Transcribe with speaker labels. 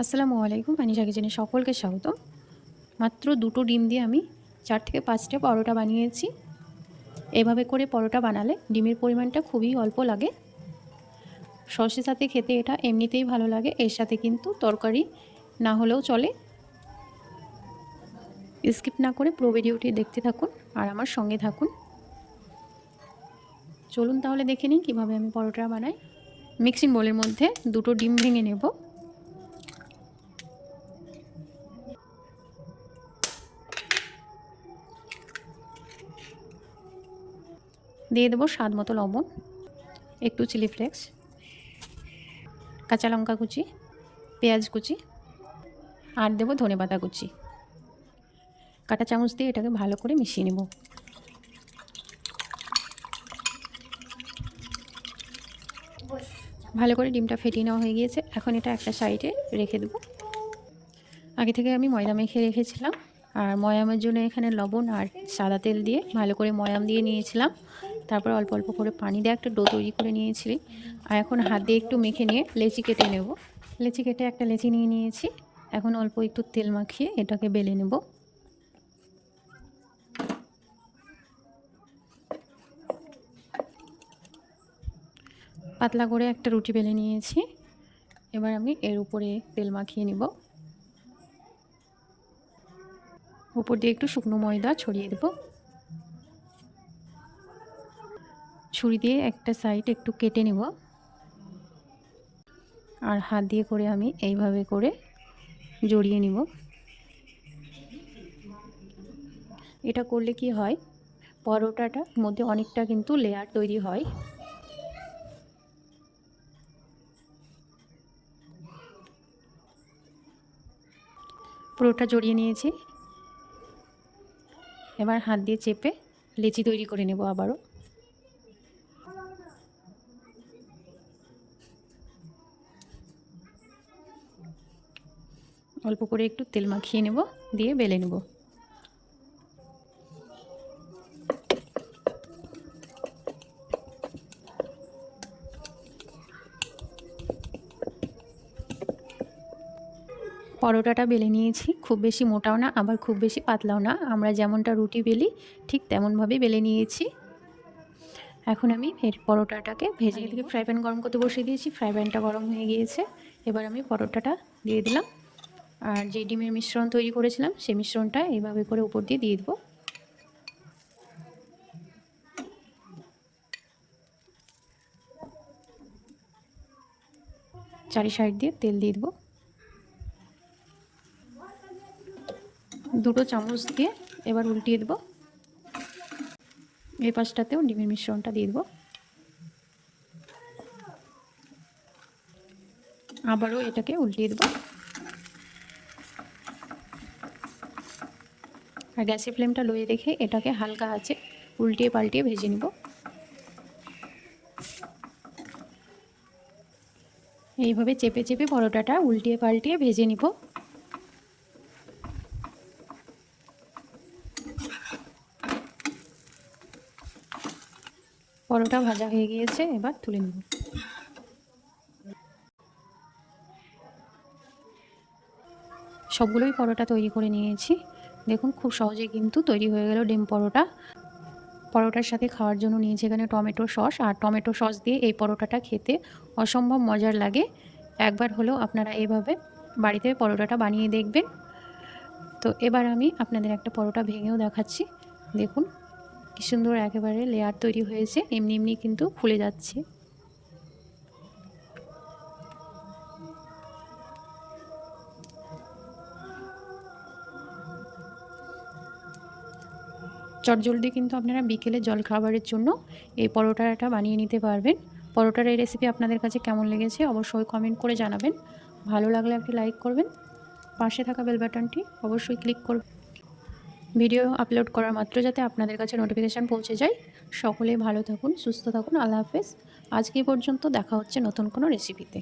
Speaker 1: আসসালামু আলাইকুম, আনিশা কিচেনে সকলকে স্বাগত মাত্র দুটো ডিম দিয়ে আমি চার থেকে পাঁচটা পরোটা বানিয়েছি। এভাবে করে পরোটা বানালে ডিমের পরিমাণটা খুবই অল্প লাগে। সসের সাথে খেতে এটা এমনিতেই ভালো লাগে, এর সাথে কিন্তু তরকারি না হলেও চলে। স্কিপ না করে পুরো ভিডিওটি দেখতে থাকুন আর আমার সঙ্গে থাকুন। চলুন তাহলে দেখে নিই কীভাবে আমি পরোটা বানাই। মিক্সিং বোলের মধ্যে দুটো ডিম ভেঙে নেব। দিয়ে দেবো স্বাদ মতো লবণ, একটু চিলি ফ্লেক্স, কাঁচা লঙ্কা কুচি, পেঁয়াজ কুচি, আর দেবো ধনে পাতা কুচি। কাটা চামচ দিয়ে এটাকে ভালো করে মিশিয়ে নেব। ভালো করে ডিমটা ফেটিয়ে নেওয়া হয়ে গিয়েছে। এখন এটা একটা সাইডে রেখে দেবো। আগে থেকে আমি ময়দা মেখে রেখেছিলাম। আর ময়ামের জন্য এখানে লবণ আর সাদা তেল দিয়ে ভালো করে ময়াম দিয়ে নিয়েছিলাম। তারপর অল্প অল্প করে পানি দিয়ে একটা ডো তৈরি করে নিয়েছি আর এখন হাত দিয়ে একটু মেখে নিয়ে লেচি কেটে নেব। লেচি কেটে একটা লেচি নিয়ে নিয়েছি। এখন অল্প একটু তেল মাখিয়ে এটাকে বেলে নেব। পাতলা করে একটা রুটি বেলে নিয়েছি। এবার আমি এর উপরে তেল মাখিয়ে নিব। উপর দিয়ে একটু শুকনো ময়দা ছড়িয়ে দেব। ছুরি দিয়ে একটা সাইড একটু কেটে নেব। আর হাত দিয়ে করে আমি এইভাবে করে জড়িয়ে নিব। এটা করলে কি হয় পরোটাটার মধ্যে অনেকটা কিন্তু লেয়ার তৈরি হয়। পুরোটা জড়িয়ে নিয়েছি। এবার হাত দিয়ে চেপে লেচি তৈরি করে নেব আবারও। অল্প করে একটু তেল মাখিয়ে নেব দিয়ে বেলে নেব। পরোটাটা বেলে নিয়েছি খুব বেশি মোটাও না আবার খুব বেশি পাতলাও না। আমরা যেমনটা রুটি বেলি ঠিক তেমনভাবেই বেলে নিয়েছি। এখন আমি এর পরোটাটাকে ভেজে এদিকে ফ্রাই প্যান গরম করতে বসিয়ে দিয়েছি ফ্রাই প্যানটা গরম হয়ে গিয়েছে। এবার আমি পরোটাটা দিয়ে দিলাম। আর যে ডিমের মিশ্রণ তৈরি করেছিলাম, সেই মিশ্রণটা এইভাবে করে উপর দিয়ে দিয়ে দেবো। চারি সাইড দিয়ে তেল দিয়ে দেবো। দুটো চামচ দিয়ে এবার উল্টিয়ে দেবো। এই পাশটাতেও ডিমের মিশ্রণটা দিয়ে দেবো। আবারও এটাকে উল্টিয়ে দেবো। আর গ্যাসের ফ্লেমটা লোয়ে রেখে এটাকে হালকা আছে উল্টিয়ে পাল্টিয়ে ভেজে নেব। এইভাবে চেপে চেপে পরোটাটা উল্টিয়ে পাল্টিয়ে ভেজে নিব। পরোটা ভাজা হয়ে গিয়েছে, এবার তুলে নেব। সবগুলোই পরোটা তৈরি করে নিয়েছি। দেখুন, খুব সহজে কিন্তু তৈরি হয়ে গেল ডিম পরোটা। পরোটার সাথে খাওয়ার জন্য নিয়েছি এখানে টমেটো সস, আর টমেটো সস দিয়ে এই পরোটাটা খেতে অসম্ভব মজার লাগে। একবার হলেও আপনারা এভাবে বাড়িতে পরোটাটা বানিয়ে দেখবেন। তো এবার আমি আপনাদের একটা পরোটা ভেঙেও দেখাচ্ছি। দেখুন, কি সুন্দর একেবারে লেয়ার তৈরি হয়েছে, এমনি এমনি কিন্তু খুলে যাচ্ছে। চটজলদি কিন্তু আপনারা বিকেলে জল খাবারের জন্য এই পরোটাটা বানিয়ে নিতে পারবেন। পরোটার এই রেসিপি আপনাদের কাছে কেমন লেগেছে অবশ্যই কমেন্ট করে জানাবেন। ভালো লাগলে একটি লাইক করবেন। পাশে থাকা বেল বাটনটি অবশ্যই ক্লিক করবেন। ভিডিও আপলোড করার মাত্র যাতে আপনাদের কাছে নোটিফিকেশান পৌঁছে যায়। সকলেই ভালো থাকুন, সুস্থ থাকুন, আল্লাহ হাফেজ। আজকে পর্যন্ত দেখা হচ্ছে নতুন কোনো রেসিপিতে